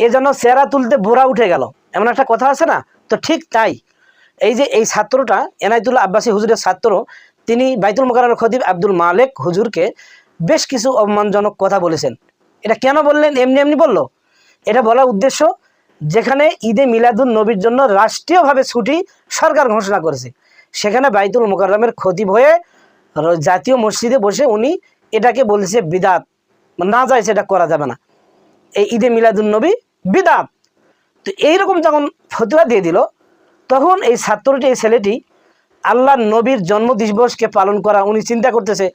এজন্য চেহারা তুলতে বোরা উঠে গেল। এমন একটা কথা আছে না? তো ঠিক তাই। এই যে এই ছাত্রটা, এনায়তুল্লাহ আব্বাসী হুজুরের ছাত্র, তিনি বাইতুল মোকারের খদিব আব্দুল মালেক হুজুরকে বেশ কিছু অপমানজনক কথা বলেছেন। এটা কেন বললেন? এমনি এমনি বলল। এটা বলার উদ্দেশ্য, যেখানে ঈদে মিলাদুল নবীর জন্য রাষ্ট্রীয়ভাবে ছুটি সরকার ঘোষণা করেছে। সেখানে বাইতুল মোকাররমের খতিব হয়ে জাতীয় মসজিদে বসে উনি এটাকে বলেছে বিদাত। না যায় সেটা করা যাবে না। এই ঈদে মিলাদুল নবী বিদাত। তো এইরকম যখন ফতুয়া দিয়ে দিল, তখন এই ছাত্রটি, এই ছেলেটি আল্লাহ নবীর জন্ম দিবসকে পালন করা উনি চিন্তা করতেছে,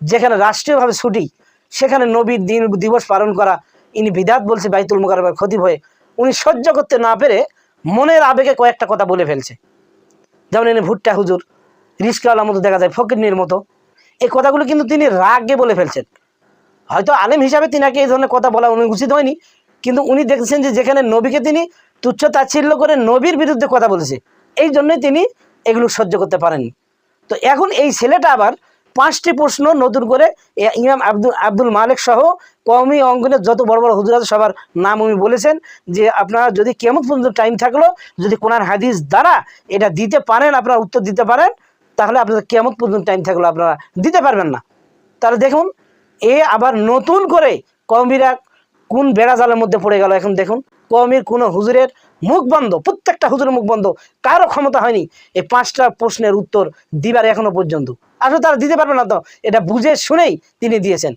যেখানে রাষ্ট্রীয়ভাবে ছুটি, সেখানে নবীর দিন দিবস পালন করা, ইনি বিদাত বলছে বাইতুল মোকাররমের ক্ষতি হয়ে। উনি সহ্য করতে না পেরে মনের আবেগে কয়েকটা কথা বলে ফেলছে। যেমন এনে ভুট্টা হুজুর, রিস্কাওয়ালার মতো দেখা যায় ফকিরনির মতো। এই কথাগুলো কিন্তু তিনি রাগে বলে ফেলছেন। হয়তো আলেম হিসাবে তিনাকে এই ধরনের কথা বলা উনি উচিত হয়নি। কিন্তু উনি দেখছেন যে যেখানে নবীকে তিনি তুচ্ছ তাচ্ছিল্য করে নবীর বিরুদ্ধে কথা বলেছে, এই জন্যই তিনি এগুলো সহ্য করতে পারেননি। তো এখন এই ছেলেটা আবার পাঁচটি প্রশ্ন নতুন করে ইমাম আব্দুল আব্দুল মালিক সহ কওমি অঙ্গনের যত বড় বড় হুজুর আছে সবার নাম উনি বলেছেন যে আপনারা যদি কেমন পর্যন্ত টাইম থাকল, যদি কোরআন হাদিস দ্বারা এটা দিতে পারেন, আপনারা উত্তর দিতে পারেন, তাহলে আপনাদের কেমন পর্যন্ত টাইম থাকল আপনারা দিতে পারবেন না। তাহলে দেখুন, এ আবার নতুন করে কওমিরা কোন বেড়াজালের মধ্যে পড়ে গেল? এখন দেখুন, কওমির কোনো হুজুরের মুখ বন্ধ, প্রত্যেকটা হুজুরের মুখ বন্ধ, কারও ক্ষমতা হয়নি। এই পাঁচটা প্রশ্নের উত্তর দিবার এখনও পর্যন্ত। আসলে তারা দিতে পারবে না তো, এটা বুঝে শুনেই তিনি দিয়েছেন।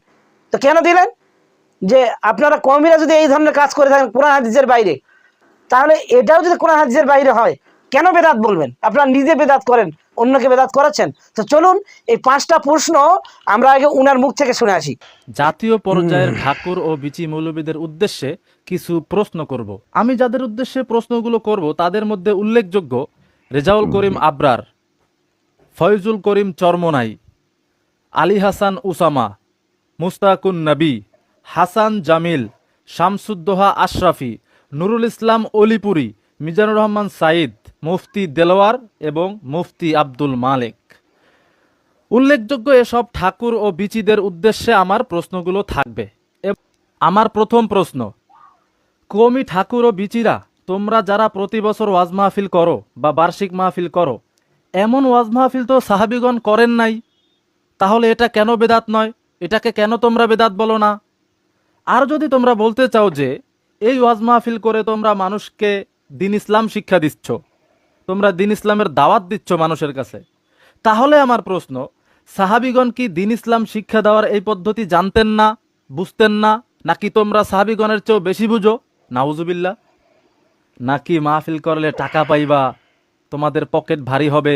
তো কেন দিলেন? যে আপনারা কমিরা যদি এই ধরনের কাজ করে থাকেন কোরআন হাদিসের বাইরে, তাহলে এটাও যদি কোরআন হাদিসের বাইরে হয়, কেন বেদাত বলবেন? আপনারা নিজে বেদাত করেন। অন্যকে বেদাত করাচ্ছেন তো চলুন এই পাঁচটা প্রশ্ন আমরা আগে উনার মুখ থেকে শুনে আসি। জাতীয় পর্যায়ের ঠাকুর ও বিচি মৌলবীদের উদ্দেশ্যে কিছু প্রশ্ন করব। আমি যাদের উদ্দেশ্যে প্রশ্নগুলো করব তাদের মধ্যে উল্লেখযোগ্য রেজাউল করিম আবরার ফয়জুল করিম চরমনাই আলী হাসান উসামা মুস্তাকুন নবী হাসান জামিল শামসুদ্দোহা আশরাফি নুরুল ইসলাম অলিপুরি মিজানুর রহমান সাইদ মুফতি দেলোয়ার এবং মুফতি আব্দুল মালেক। উল্লেখযোগ্য এসব ঠাকুর ও বিচিদের উদ্দেশ্যে আমার প্রশ্নগুলো থাকবে। আমার প্রথম প্রশ্ন কমি ঠাকুর ও বিচিরা, তোমরা যারা প্রতি বছর ওয়াজ মাহফিল করো বা বার্ষিক মাহফিল করো, এমন ওয়াজ মাহফিল তো সাহাবিগণ করেন নাই। তাহলে এটা কেন বেদাত নয়? এটাকে কেন তোমরা বেদাত বলো না? আর যদি তোমরা বলতে চাও যে, এই ওয়াজ মাহফিল করে তোমরা মানুষকে দিন ইসলাম শিক্ষা দিচ্ছ তোমরা দিন ইসলামের দাওয়াত দিচ্ছ মানুষের কাছে। তাহলে আমার প্রশ্ন, সাহাবিগণ কি দিন ইসলাম শিক্ষা দেওয়ার এই পদ্ধতি জানতেন না, বুঝতেন না, নাকি তোমরা সাহাবিগণের চেয়েও বেশি বুঝো? নাউজুবিল্লা নাকি মাহফিল করলে টাকা পাইবা, তোমাদের পকেট ভারী হবে।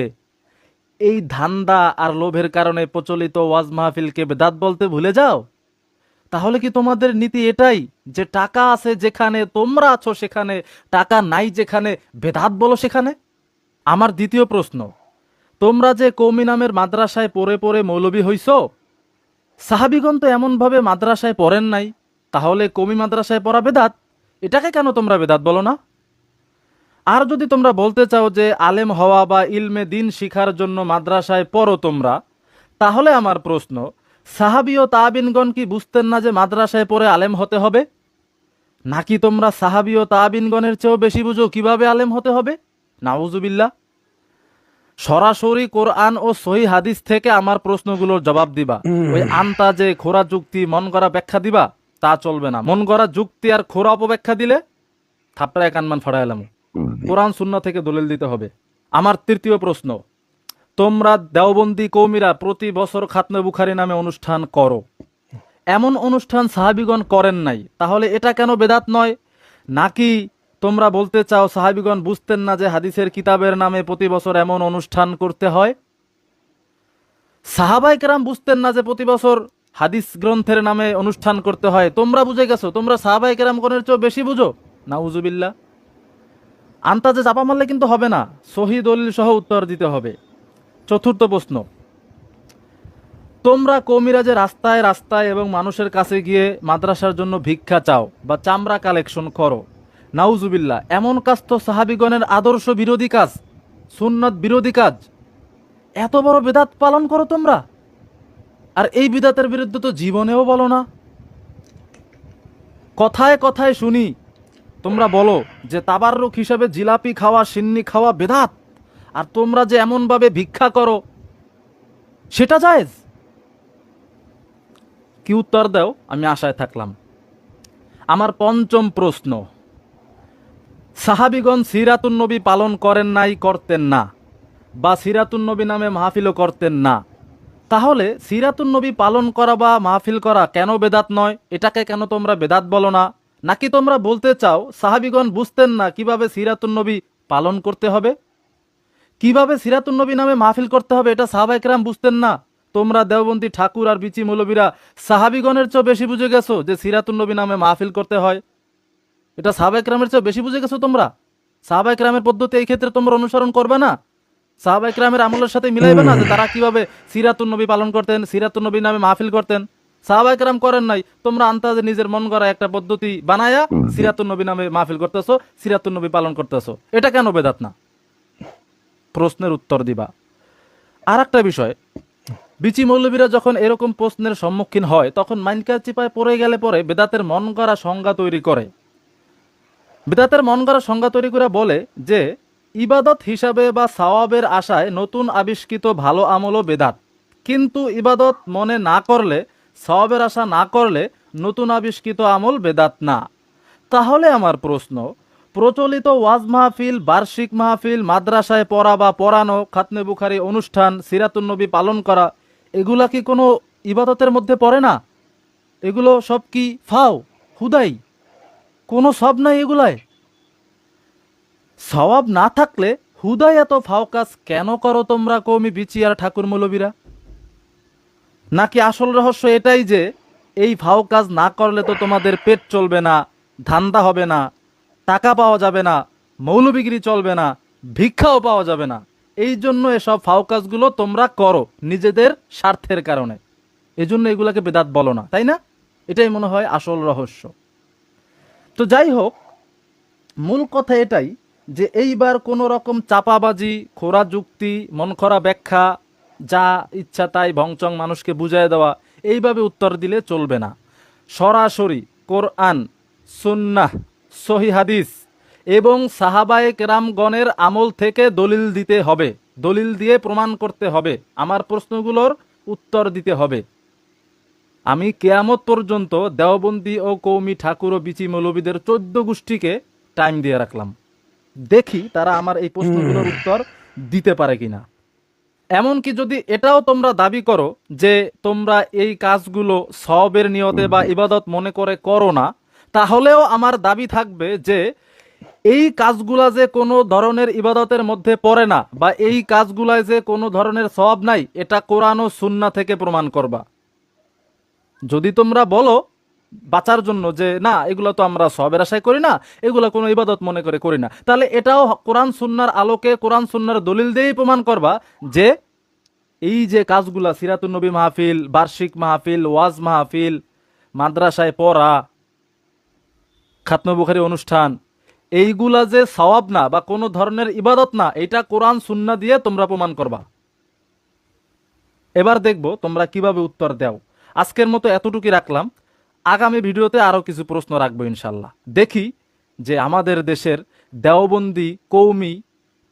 এই ধান্দা আর লোভের কারণে প্রচলিত ওয়াজ মাহফিলকে বেদাত বলতে ভুলে যাও? তাহলে কি তোমাদের নীতি এটাই যে টাকা আছে যেখানে তোমরা আছো সেখানে, টাকা নাই যেখানে বেদাত বলো সেখানে? আমার দ্বিতীয় প্রশ্ন, তোমরা যে কৌমি নামের মাদ্রাসায় পড়ে পড়ে মৌলবী হইছ? সাহাবিগণ তো এমনভাবে মাদ্রাসায় পড়েন নাই, তাহলে কমি মাদ্রাসায় পড়া বেদাত? এটাকে কেন তোমরা বেদাত বলো না? আর যদি তোমরা বলতে চাও যে আলেম হওয়া বা ইলমে দিন শিখার জন্য মাদ্রাসায় পড়ো তোমরা, তাহলে আমার প্রশ্ন, সাহাবি ও তাবিনগণ কি বুঝতেন না যে মাদ্রাসায় পড়ে আলেম হতে হবে? নাকি তোমরা সাহাবি ও তাবিনগণের চেয়েও বেশি বুঝো কীভাবে আলেম হতে হবে? নাউজুবিল্লাহ সরাসরি কোরআন ও সহি হাদিস থেকে আমার প্রশ্নগুলোর জবাব দিবা। ওই আন্তাজে খোরা যুক্তি মন করা ব্যাখ্যা দিবা তা চলবে না। মন করা যুক্তি আর খোরা অপব্যাখ্যা দিলে থাপড়ায় কানমান ফড়াইলাম কোরআন শূন্য থেকে দলিল দিতে হবে। আমার তৃতীয় প্রশ্ন তোমরা দেওবন্দি কৌমিরা প্রতি বছর খাতনে বুখারি নামে অনুষ্ঠান করো। এমন অনুষ্ঠান সাহাবিগণ করেন নাই তাহলে এটা কেন বেদাত নয়? নাকি তোমরা বলতে চাও, সাহাবিগণ বুঝতেন না যে হাদিসের কিতাবের নামে প্রতি বছর এমন অনুষ্ঠান করতে হয়? সাহাবাই কেরাম বুঝতেন না যে প্রতি বছর হাদিস গ্রন্থের নামে অনুষ্ঠান করতে হয়। তোমরা বুঝে গেছো, তোমরা সাহাবাই কেরাম গণের চেয়েও বেশি বুঝো? না উজুবিল্লা আন্তাজে চাপা মারলে কিন্তু হবে না, সহি দলিল সহ উত্তর দিতে হবে। চতুর্থ প্রশ্ন। তোমরা কৌমিরা যে রাস্তায় রাস্তায় এবং মানুষের কাছে গিয়ে মাদ্রাসার জন্য ভিক্ষা চাও বা চামড়া কালেকশন করো। নাউজুবিল্লা এমন কাজ তো সাহাবিগণের আদর্শ বিরোধী কাজ, সুন্নত বিরোধী কাজ। এত বড় বেদাত পালন করো তোমরা। আর এই বিদাতের বিরুদ্ধে তো জীবনেও বলো না। কথায় কথায় শুনি, তোমরা বলো যে তাবাররুক হিসাবে জিলাপি খাওয়া, সিন্নি খাওয়া বেদাত। আর তোমরা যে এমনভাবে ভিক্ষা করো, সেটা জায়েজ? কি উত্তর দাও? আমি আশায় থাকলাম। আমার পঞ্চম প্রশ্ন। সাহাবিগণ সিরাতুন নবী পালন করেন নাই, করতেন না। বা সিরাতুন নবী নামে মাহফিলও করতেন না। তাহলে সিরাতুন নবী পালন করা বা মাহফিল করা কেন বেদাত নয়? এটাকে কেন তোমরা বেদাত বলো না? নাকি তোমরা বলতে চাও, সাহাবিগণ বুঝতেন না কীভাবে সিরাতুন নবী পালন করতে হবে? কীভাবে সিরাতুন নবী নামে মাহফিল করতে হবে এটা সাহাবাইকরাম বুঝতেন না। তোমরা দেওবন্দি ঠাকুর আর বিচি মৌলবীরা সাহাবিগণের চেয়েও বেশি বুঝে গেছো যে সিরাতুন নবী নামে মাহফিল করতে হয়। এটা সাহাবাইকরামের চেয়ে বেশি বুঝে গেছো তোমরা? সাহাবাইকরামের পদ্ধতি এই ক্ষেত্রে তোমরা অনুসরণ করবে না? সাহাবাইকরামের আমলের সাথে মিলাইবে না যে তারা কীভাবে সিরাতুন নবী পালন করতেন, সিরাতুন নবী নামে মাহফিল করতেন? সাহাবাইকরাম করেন নাই। তোমরা আন্তাজে নিজের মন করা একটা পদ্ধতি বানায়া সিরাতুন নবী নামে মাহফিল করতেছো, সিরাতুন নবী পালন করতেছো। এটা কেন বেদাত না? প্রশ্নের উত্তর দিবা। আর একটা বিষয়, বিচি মৌলবীরা যখন এরকম প্রশ্নের সম্মুখীন হয়, তখন মাইনকা চিপায় পড়ে গেলে পরে বেদাতের মন করা সংজ্ঞা তৈরি করে। বেদাতের মন করা সংজ্ঞা তৈরি করে বলে যে, ইবাদত হিসাবে বা সওয়াবের আশায় নতুন আবিষ্কৃত ভালো আমলও বেদাত কিন্তু ইবাদত মনে না করলে, সওয়াবের আশা না করলে নতুন আবিষ্কৃত আমল বেদাত না। তাহলে আমার প্রশ্ন, প্রচলিত ওয়াজ মাহফিল, বার্ষিক মাহফিল, মাদ্রাসায় পড়া বা পড়ানো, খাতনে বুখারি অনুষ্ঠান সিরাতুন্নবী পালন করা, এগুলা কি কোনো ইবাদতের মধ্যে পড়ে না? এগুলো সব কি ফাও, হুদাই? কোনো সব নাই এগুলায়। সওয়াব না থাকলে হুদাই এত ফাও কাজ কেন করো তোমরা কৌমি বিচি আর ঠাকুর মৌলবীরা নাকি আসল রহস্য এটাই যে, এই ফাও কাজ না করলে তো তোমাদের পেট চলবে না, ধান্দা হবে না, টাকা পাওয়া যাবে না মৌলবিক্রি চলবে না, ভিক্ষাও পাওয়া যাবে না। এই জন্য এসব ফাও কাজগুলো তোমরা করো নিজেদের স্বার্থের কারণে। এজন্য এগুলাকে বেদাত বলো না, তাই না? এটাই মনে হয় আসল রহস্য। তো যাই হোক, মূল কথা এটাই যে এইবার কোনো রকম চাপাবাজি, খোরা যুক্তি, মন খরা ব্যাখ্যা, যা ইচ্ছা তাই ভংচং মানুষকে বুঝাই দেওয়া, এইভাবে উত্তর দিলে চলবে না। সরাসরি কোরআন, সুন্নাহ, সহি হাদিস এবং সাহাবায়ে কেরামগণের আমল থেকে দলিল দিতে হবে। দলিল দিয়ে প্রমাণ করতে হবে। আমার প্রশ্নগুলোর উত্তর দিতে হবে। আমি কেয়ামত পর্যন্ত দেওবন্দি ও কৌমি ঠাকুর ও বিচি মৌলবীদের চোদ্দ গোষ্ঠীকে টাইম দিয়ে রাখলাম। দেখি তারা আমার এই প্রশ্নগুলোর উত্তর দিতে পারে কিনা। এমনকি যদি এটাও তোমরা দাবি করো যে তোমরা এই কাজগুলো সবের নিয়তে বা ইবাদত মনে করে করো না তাহলেও আমার দাবি থাকবে যে এই কাজগুলা যে কোনো ধরনের ইবাদতের মধ্যে পড়ে না বা এই কাজগুলায় যে কোনো ধরনের সব নাই এটা কোরআন ও সুন্না থেকে প্রমাণ করবা। যদি তোমরা বলো বাঁচার জন্য যে, না, এগুলো তো আমরা সবের আশায় করি না, এগুলো কোনো ইবাদত মনে করে করি না। তাহলে এটাও কোরআন সুন্নার আলোকে, কোরআন সুন্নার দলিল দিয়েই প্রমাণ করবা যে, এই যে কাজগুলা সিরাতুন নবী মাহফিল, বার্ষিক মাহফিল, ওয়াজ মাহফিল, মাদ্রাসায় পড়া খাতম বুখারি অনুষ্ঠান, এইগুলা যে সওয়াব না বা কোনো ধরনের ইবাদত না, এটা কোরআন সুন্না দিয়ে তোমরা প্রমাণ করবা। এবার দেখব তোমরা কীভাবে উত্তর দাও। আজকের মতো এতটুকুই রাখলাম। আগামী ভিডিওতে আরও কিছু প্রশ্ন রাখব ইনশাল্লাহ। দেখি যে আমাদের দেশের দেওবন্দি, কৌমি,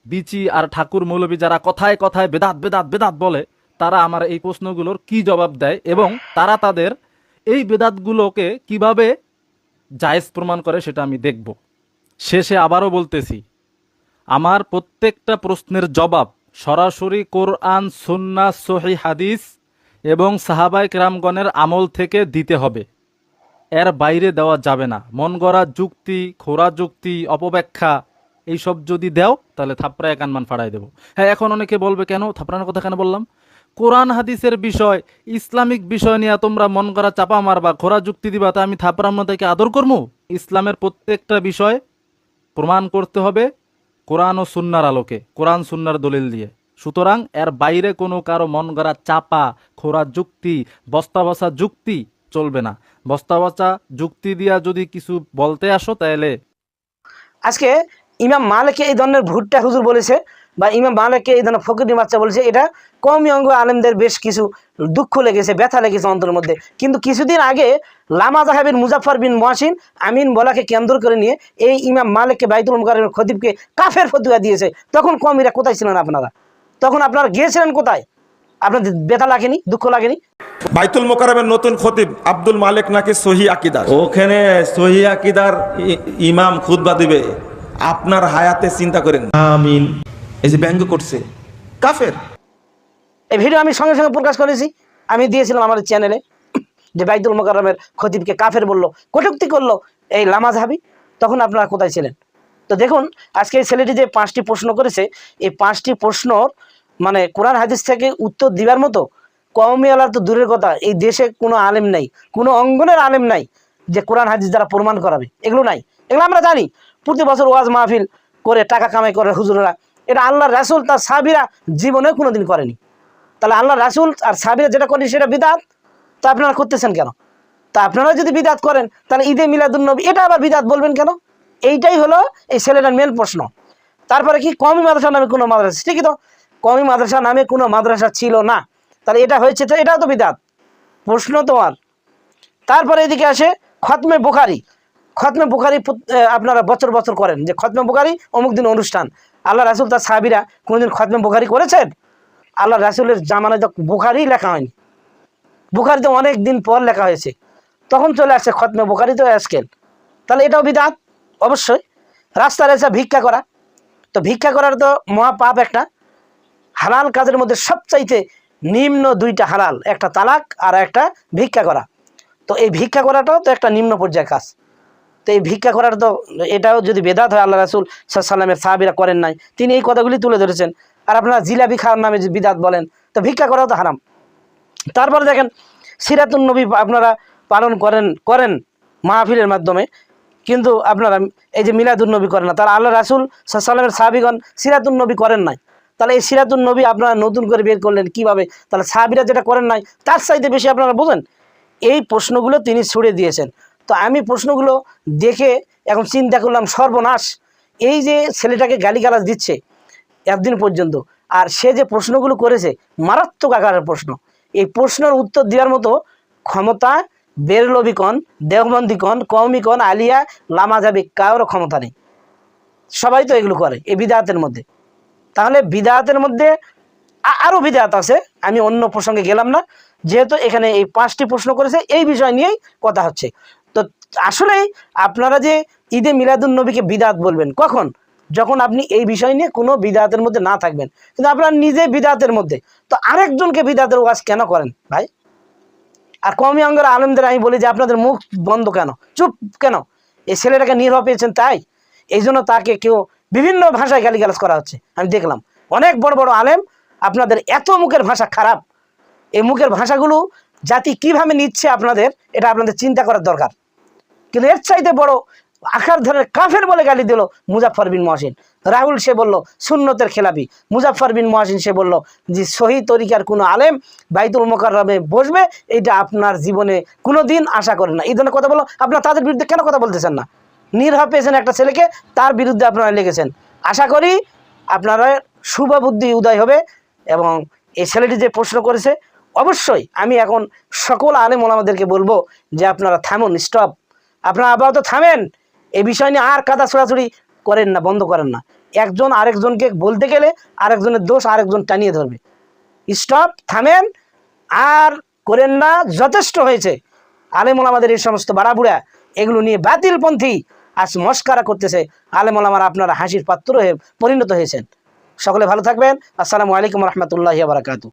বিচি আর ঠাকুর মৌলবী যারা কথায় কথায় বেদাত বেদাত বেদাত বলে, তারা আমার এই প্রশ্নগুলোর কি জবাব দেয় এবং তারা তাদের এই বেদাতগুলোকে কীভাবে জায়েজ প্রমাণ করে সেটা আমি দেখব। শেষে আবারও বলতেছি, আমার প্রত্যেকটা প্রশ্নের জবাব সরাসরি কোরআন সুন্না সহি হাদিস এবং সাহাবাই ক্রামগণের আমল থেকে দিতে হবে। এর বাইরে দেওয়া যাবে না। মন গড়া যুক্তি খোরা যুক্তি, অপব্যাখ্যা, এইসব যদি দেও, তাহলে থাপড়ায় কানমান ফাড়াই দেবো। হ্যাঁ এখন অনেকে বলবে, কেন? থাপড়ানোর কথা কেন বললাম? কোরআন হাদিসের বিষয়, ইসলামিক বিষয় নিয়ে তোমরা মন করা চাপা মারবা খোরা যুক্তি দিবা, তা আমি থাপড়াম তাকে আদর করব ইসলামের প্রত্যেকটা বিষয় প্রমাণ করতে হবে কোরআন ও সুন্নার আলোকে, কোরআন সুন্নার দলিল দিয়ে। সুতরাং এর বাইরে কোনো কারও মন গড়া চাপা, খোরা যুক্তি বস্তা বসা যুক্তি চলবে না। বস্তা বসা যুক্তি দিয়া যদি কিছু বলতে আসো তাহলে। আজকে ইমাম মালিক এই ধরনের ভুট্টা হুজুর বলেছে বা ইমাম মালিককে এই ধরনের ফকিরি বাচ্চা বলেছে, এটা কমই অঙ্গ আলেমদের বেশ কিছু দুঃখ লেগেছে, ব্যথা লেগেছে অন্তরের মধ্যে। কিন্তু কিছুদিন আগে লামা জাহাবিন মুজাফর বিন মহাসিন আমিন বলাকে কেন্দ্র করে নিয়ে এই ইমাম মালিককে বাইতুল মুকাররমের খতিবকে কাফের ফতুয়া দিয়েছে। তখন কমিরা কোথায় ছিলেন আপনারা? তখন আপনারা গিয়েছিলেন কোথায়? আপনাদের ব্যথা লাগেনি? দুঃখ লাগেনি? বাইতুল মোকারমের নতুন খতিব আব্দুল মালিক নাকি সহি আকিদার? ওখানে সহি আকিদার ইমাম খুতবা দিবে। আপনার হায়াতে চিন্তা করেন। আমিন। এই যে ব্যঙ্গ করছে। কাফের। এই ভিডিও আমি সঙ্গে সঙ্গে প্রকাশ করেছি। আমি দিয়েছিলাম আমার চ্যানেলে যে বাইতুল মোকাররমের খতিবকে কাফের বলল কটুক্তি করল এই লামাজ হাবি তখন আপনারা কোথায় ছিলেন? তো দেখুন, আজকে এই ছেলেটি যে পাঁচটি প্রশ্ন করেছে, এই পাঁচটি প্রশ্নর মানে কোরআন হাদিস থেকে উত্তর দিবার মতো কওমি তো দূরের কথা, এই দেশে কোনো আলেম নাই, কোনো অঙ্গনের আলেম নাই যে কোরআন হাদিস দ্বারা প্রমাণ করাবে, এগুলো নাই। এগুলো আমরা জানি, প্রতি বছর ওয়াজ মাহফিল করে, টাকা কামাই করে হুজুররা, এটা আল্লাহ রাসুল তার সাবিরা জীবনে কোনোদিন করেনি। তাহলে আল্লাহ রাসুল আর সাবিরা যেটা করেন সেটা বিদাত? তা আপনারা করতেছেন কেন? তা আপনারা যদি বিদাত করেন, তাহলে ঈদে মিলাদুন্নবী এটা আবার বিদাত বলবেন কেন? এইটাই হলো এই ছেলেটার মেন প্রশ্ন। তারপরে কি, কমি মাদ্রাসা নামে কোনো মাদ্রাসা? ঠিকই তো, কমি মাদ্রাসা নামে কোনো মাদ্রাসা ছিল না। তাহলে এটা হয়েছে তো, এটাও তো বিদাত। প্রশ্ন তোমার। তারপরে এদিকে আসে খতমে বুখারি। খতমে বুখারি আপনারা বছর বছর করেন। যে খতমে বুখারি অমুক দিন অনুষ্ঠান। আল্লাহ রাসুল, তার সাহাবিরা কোনোদিন খতমে বুখারি করেছেন? আল্লাহ রাসুলের জামানায় তো বুখারি লেখা হয়নি। বুখারিতে অনেক দিন পর লেখা হয়েছে। তখন চলে আসছে খতমে বুখারি তো আজকেল তাহলে এটাও বিদাত? অবশ্যই। রাস্তার এসে ভিক্ষা করা। তো ভিক্ষা করার তো মহা পাপ একটা। হালাল কাজের মধ্যে সবচাইতে নিম্ন দুইটা হালাল, একটা তালাক আর একটা ভিক্ষা করা। তো এই ভিক্ষা করাটাও তো একটা নিম্ন পর্যায়ের কাজ। তো এই ভিক্ষা করার তো, এটাও যদি বেদাত হয়, আল্লাহ রাসুল সাল্লামের সাহাবিরা করেন নাই। তিনি এই কথাগুলি তুলে ধরেছেন। আর আপনারা জিলাপি খাওয়ার নামে যে বিদাত বলেন, তো ভিক্ষা করাও তো হারাম। তারপরে দেখেন, সিরাতুন নবী আপনারা পালন করেন করেন মাহফিলের মাধ্যমে। কিন্তু আপনারা এই যে মিলাদুন নবী করেন না তারা আল্লাহ রাসুল সাল্লামের সাহাবিগণ সিরাতুন নবী করেন নাই। তাহলে এই সিরাতুন নবী আপনারা নতুন করে বের করলেন কীভাবে? তাহলে সাহাবিরা যেটা করেন নাই, তার চাইতে বেশি আপনারা বোঝেন। এই প্রশ্নগুলো তিনি ছুড়ে দিয়েছেন। তো আমি প্রশ্নগুলো দেখে এখন চিন্তা করলাম সর্বনাশ। এই যে ছেলেটাকে গালিগালাজ দিচ্ছে একদিন পর্যন্ত, আর সে যে প্রশ্নগুলো করেছে মারাত্মক আকারের প্রশ্ন। এই প্রশ্নের উত্তর দেওয়ার মতো ক্ষমতা বেরলবি কন, দেওবন্দি কন কৌমি কন, আলিয়া, লামা যাবে কারোর ক্ষমতা নেই সবাই তো এগুলো করে, এই বিদাতের মধ্যে। তাহলে বিদাতের মধ্যে আ- আরও বিদাত আছে, আমি অন্য প্রসঙ্গে গেলাম না, যেহেতু এখানে এই পাঁচটি প্রশ্ন করেছে, এই বিষয় নিয়েই কথা হচ্ছে। তো আসলেই আপনারা যে ঈদে মিলাদুন নবীকে বিদাত বলবেন, কখন? যখন আপনি এই বিষয় নিয়ে কোনো বিদাতের মধ্যে না থাকবেন। কিন্তু আপনারা নিজে বিদাতের মধ্যে, তো আরেকজনকে বিদাতের ওয়াজ কেন করেন, ভাই? আর কমি অঙ্গের আলমদের আমি বলি যে আপনাদের মুখ বন্ধ কেন? চুপ কেন? এই ছেলেটাকে নির্ভর পেয়েছেন তাই? এই জন্য তাকে কেউ বিভিন্ন ভাষায় গালিগালাজ করা হচ্ছে। আমি দেখলাম, অনেক বড় বড় আলেম আপনাদের এত মুখের ভাষা খারাপ। এই মুখের ভাষাগুলো জাতি কীভাবে নিচ্ছে আপনাদের, এটা আপনাদের চিন্তা করার দরকার। কিন্তু এর চাইতে বড় আকার ধরনের কাফের বলে গালি দিল মুজাফর বিন মহাসিন। রাহুল সে বলল, সুন্নতের খেলাপি। মুজাফর বিন মহাসিন সে বলল, যে সহি তরিকার কোনো আলেম বাইতুল মোকাররমে বসবে এটা আপনার জীবনে কোনো দিন আশা করে না। এই ধরনের কথা বলো, আপনার তাদের বিরুদ্ধে কেন কথা বলতেছেন না? নির্ভর পেয়েছেন একটা ছেলেকে, তার বিরুদ্ধে আপনারা লেগেছেন। আশা করি আপনারা শুভ বুদ্ধি উদয় হবে এবং এই ছেলেটি যে প্রশ্ন করেছে, অবশ্যই আমি এখন সকল আলেম ওলামাদেরকে বলব যে আপনারা থামুন স্টপ আপনারা আপাতত থামেন। এই বিষয় নিয়ে আর কাদা ছোড়াছুড়ি করেন না, বন্ধ করেন না। একজন আরেকজনকে বলতে গেলে আরেকজনের দোষ আরেকজন টানিয়ে ধরবে। স্টপ, থামেন, আর করেন না, যথেষ্ট হয়েছে। আলেমুল আমাদের এই সমস্ত বাড়াবুড়া, এগুলো নিয়ে বাতিলপন্থী আজ মস্কারা করতেছে। আলেমুল আমার আপনারা হাসির পাত্র হয়ে পরিণত হয়েছেন। সকলে ভালো থাকবেন। আসসালামু আলাইকুম রহমতুল্লাহ বারাকাতু